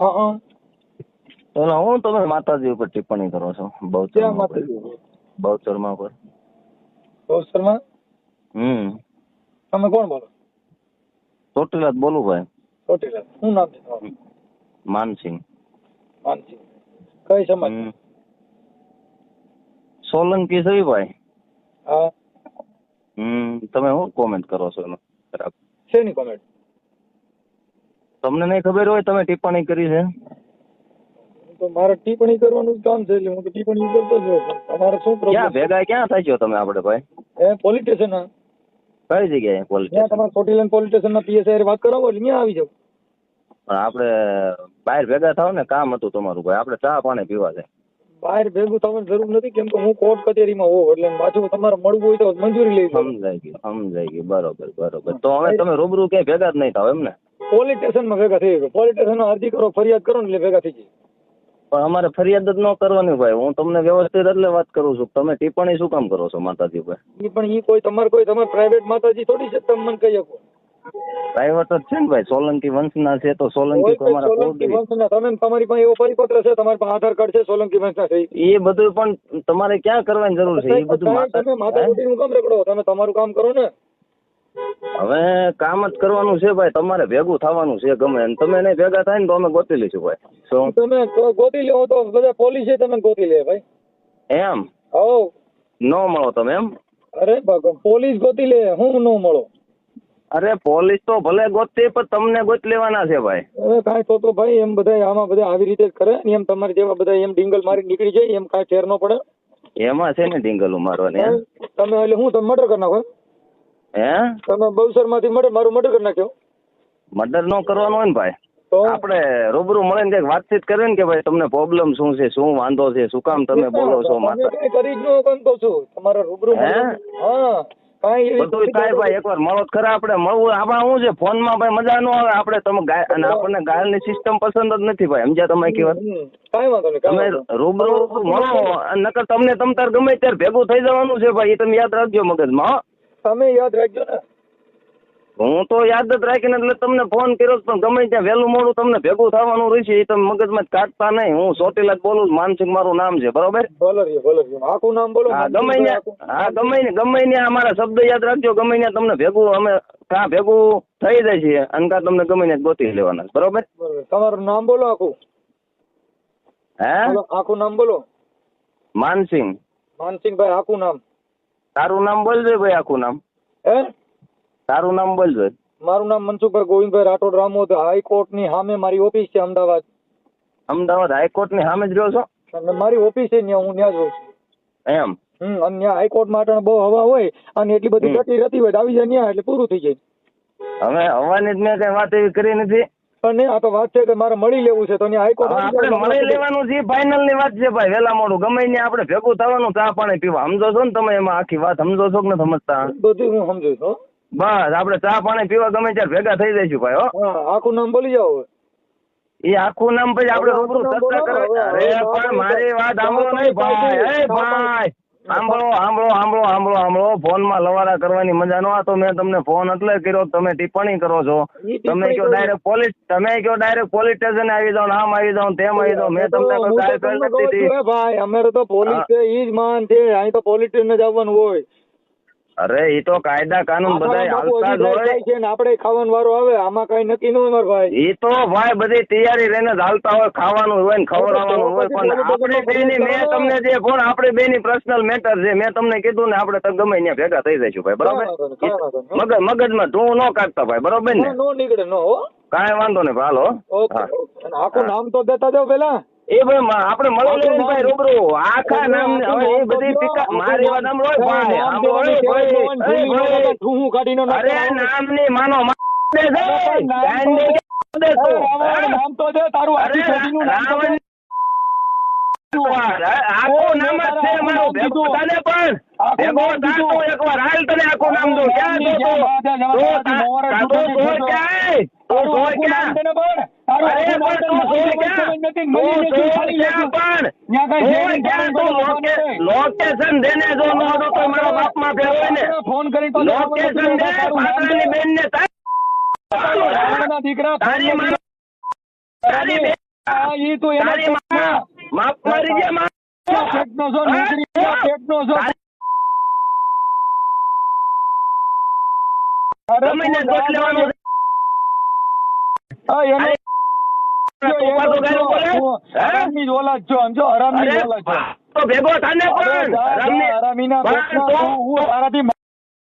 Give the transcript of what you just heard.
હા હા. હું તમે માતાજી ઉપર ટિપ્પણી કરો છો ઉપર. માતાજી ઉપર? તો શર્મા હમ. તમે કોણ બોલો? ચોટીલા બોલું ભાઈ. ચોટીલા શું નામ છે તમારું? માનસિંહ. માનસિંહ. કઈ સમાજ? સોલંકી છે ભાઈ. હા. હમ. તમે શું કોમેન્ટ કરો છો એનો? બરાબર શેની કોમેન્ટ તમને નહીં ખબર હોય તમે ટિપ્પણી કરી છે. તો મારે ટિપ્પણી કરવાનું કામ છે એટલે હું તો ટિપ્પણી કરતો જ હોઉં છું. તમારે શું ક્યાં ભેગા ક્યાં થાય છો તમે આપણે ભાઈ? એ પોલીસ સ્ટેશન કઈ જગ્યાએ પોલીસ સ્ટેશન તમારે ચોટીલા પોલીસ સ્ટેશન ના પીએસઆઈ વાત કરાવો એટલે ત્યાં આવી જાવ પણ આપણે બહાર ભેગા થાવ ને કામ હતું તમારું ભાઈ. આપણે ચા પાણી પીવા છે. બહાર ભેગું થવાની જરૂર નથી કેમ કે હું કોર્ટ કચેરીમાં હોઉં એટલે પાછું તમારે મળવું હોય તો મંજૂરી લઈ સમજાઈ ગયું સમજાઈ ગયું બરોબર બરોબર. તો હવે તમે રૂબરૂ ક્યાંય ભેગા જ નહીં થાવ એમ ને? પોલીસ સ્ટેશનમાં ભેગા થઈ ગયો. પોલીસ સ્ટેશનમાં અરજી કરો ફરિયાદ કરો ને એટલે ભેગા થઈ જાય. પણ અમારે ફરિયાદ જ ન કરવાની ભાઈ હું તમને વ્યવસ્થિત એટલે વાત કરું છું. તમે ટિપ્પણી શું કામ કરો છો માતાજી ઉપર? ઈ પણ ઈ કોઈ તમારે કોઈ તમારે પ્રાઇવેટ માતાજી થોડી છે તમે મને કહી શકો. પ્રાઇવેટ જ છે ને ભાઈ? સોલંકી વંશના છે તો સોલંકી સોલંકી વંશના. તમે તમારી પાસે એવો પરિપત્ર છે તમારી પાસે આધાર કાર્ડ છે સોલંકી વંશના છે એ બધું પણ તમારે ક્યાં કરવાની જરૂર છે? એ બધું તમે માતા માતા નું કામ રખડો તમે તમારું કામ કરો ને. હવે કામ જ કરવાનું છે ભાઈ તમારે ભેગું થવાનું છે ગમે તમે નહીં ભેગા થાય ને તો અમે ગોતી લઈશું ભાઈ. શું? તમે ગોતી લો તો બધા પોલીસે તમે ગોતી લે ભાઈ. એમ? હો ન મળો તમે એમ? અરે ભગવાન પોલીસ ગોતી લે હું નો મળો? અરે પોલીસ તો ભલે ગોતતી પણ તમને ગોત લેવાના છે ભાઈ. અરે કાંઈ તો તો ભાઈ એમ બધા આમાં બધા આવી રીતે જ કરે ને એમ તમારે જેવા બધા એમ ડિંગલ મારી નીકળી જાય એમ કાંઈ ફેર ન પડે. એમાં છે ને ડિંગલ મારવાની તમે એટલે હું તમે મર્ડર કરી નાખો હે? તમે બહુસરમાંથી મર્ડર મારું મર્ડર કરી નાખ્યો? મર્ડર ન કરવાનો હોય ને ભાઈ. તો? આપણે રૂબરૂ મળે ને વાતચીત કરે ને કે ભાઈ તમને પ્રોબ્લેમ શું છે શું વાંધો છે શું કામ તમે બોલો છો માતા? કરી જ ન કહું છું તમારા રૂબરૂ હે? ભાઈ એકવાર મળો ખરા આપણે. મળવું આમાં શું છે? ફોનમાં ભાઈ મજા નો આવે આપણે. તમે અને આપણને ગાયલની સિસ્ટમ પસંદ જ નથી ભાઈ. સમજ્યા તમે નહીં તમે. રૂબરૂ મળો. નકર તમને તમ તાર ગમે ત્યારે ભેગું થઈ જવાનું છે ભાઈ. એ તમે યાદ રાખજો મગજમાં. તમે યાદ રાખજો ને. હું તો યાદ જ રાખીને એટલે તમને ફોન કર્યો પણ ગમે ત્યાં વહેલું મોડું તમને ભેગું થવાનું રહેશે એ તમે મગજમાં કાઢતા નહીં. હું ચોટીલા જ બોલું માનસિંહ મારું નામ છે બરોબર? આખું નામ બોલો હા ગમે. હા ગમે ને ગમે ને અમારા શબ્દ યાદ રાખજો ગમે ને તમને ભેગું અમે કા ભેગું થઈ જાય છે અને કા તમને ગમે ને ગોતી લેવાના બરોબર. તમારું નામ બોલો આખું. હે? આખું નામ બોલો. માનસિંહ ભાઈ આખું નામ. તારું નામ બોલજો ભાઈ આખું નામ. હે? તારું નામ બોલજો મારું નામ મનસુખભાઈ ગોવિંદભાઈ રાઠોડ રામોદ હાઈકોર્ટની સામે મારી ઓફિસ છે અમદાવાદ. અમદાવાદ હાઈકોર્ટની સામે જ રહ્યો છો? મારી ઓફિસ છે ત્યાં હું ત્યાં જ રહું છું. એમ? હમ અને ત્યાં હાઈકોર્ટ માટે બહુ હવા હોય અને એટલી બધી ગતિ રહેતી હોય આવી જાય ત્યાં એટલે પૂરું થઈ જાય. હવે હવાની જ મેં કઈ વાત એવી કરી નથી. પણ આ તો વાત છે કે મારે મળી લેવું છે તો હાઈકોર્ટ આપણે મળી લેવાનું છે ફાઇનલની વાત છે ભાઈ વેલા મોડું. ગમે ને આપણે ભેગું થવાનું ચા પાણી પીવા. સમજો છો ને તમે એમાં આખી વાત સમજો છો કે ન સમજતા? બધું હું સમજુ છું. બસ આપણે ચા પાણી પીવા ગમે ત્યારે ભેગા થઈ જઈશું ભાઈ હો. આખું નામ બોલી જાવ એ આખું નામ પછી આપણે રૂબરૂ ચર્ચા બોલો, અરે પણ મારી વાત સાંભળો નહીં ભાઈ. એ ભાઈ સાંભળો સાંભળો સાંભળો સાંભળો સાંભળો. ફોનમાં લવારા કરવાની મજા નો આ તો મેં તમને ફોન એટલે કર્યો. તમે ટિપ્પણી કરો છો. તમે કયો. ડાયરેક્ટ પોલીસ તમે કયો ડાયરેક્ટ પોલીસ સ્ટેશન આવી જાઓ આમ આવી જાઓ તેમ આવી જાઓ. મેં તમને ભાઈ અમારે તો પોલીસ. છે ઈ જ માન છે. અહીં તો પોલીસ સ્ટેશન જ આવવાનું હોય. અરે એ તો કાયદા કાનૂન બધા હાલતા જ હોય. છે ને આપણે ખાવાનું વારો આવે આમાં કઈ નક્કી ન હોય ભાઈ. એ તો ભાઈ બધી તૈયારી લઈને જ હાલતા હોય ખાવાનું હોય ને ખવડાવવાનું હોય પણ આપણે બેની મેં તમને જે ફોન આપણે બેની પર્સનલ મેટર છે મેં તમને કીધું ને આપણે તો ગમે ત્યાં ભેગા થઈ જઈશું ભાઈ બરોબર? મગજ મગજમાં ધૂળ ન કાઢતા ભાઈ બરોબર ને? નો નીકળે નો કાંઈ વાંધો નહીં હાલો. ઓકે આખું નામ તો દેતા જાવ પેલા એ ભાઈ આપણે મળી ભાઈ રૂબરૂ. આખા નામ હવે એ બધી દ્યો, મારે એવા નામ- સાંભળો ભાઈ. સાંભળો, ભાઈ, કાઢીને અરે નામ ને માનો દે નામ તો તારું આખી છોડીનું નામ આખું જ છે મારું. તને પણ. ભેગો એકવાર હાલ તને આખું નામ દઉં. ક્યાં તો. તું? છે, તું તા- છૂટી લોકેશન દેને જો ન હતો તો મારા બાપમાં ફેરવાય ને ફોન કરી તો લોકેશન દે પાત્રની બેન ને દીકરા તારી તારી બેન ઈ માફ મારી જે માફ ફેંકનો છો નીકળી ફેંકનો છો અરે તમને દોષ લેવાનો હરામી ઓલાદ છો સમજો ભેગો થાને હું તારાથી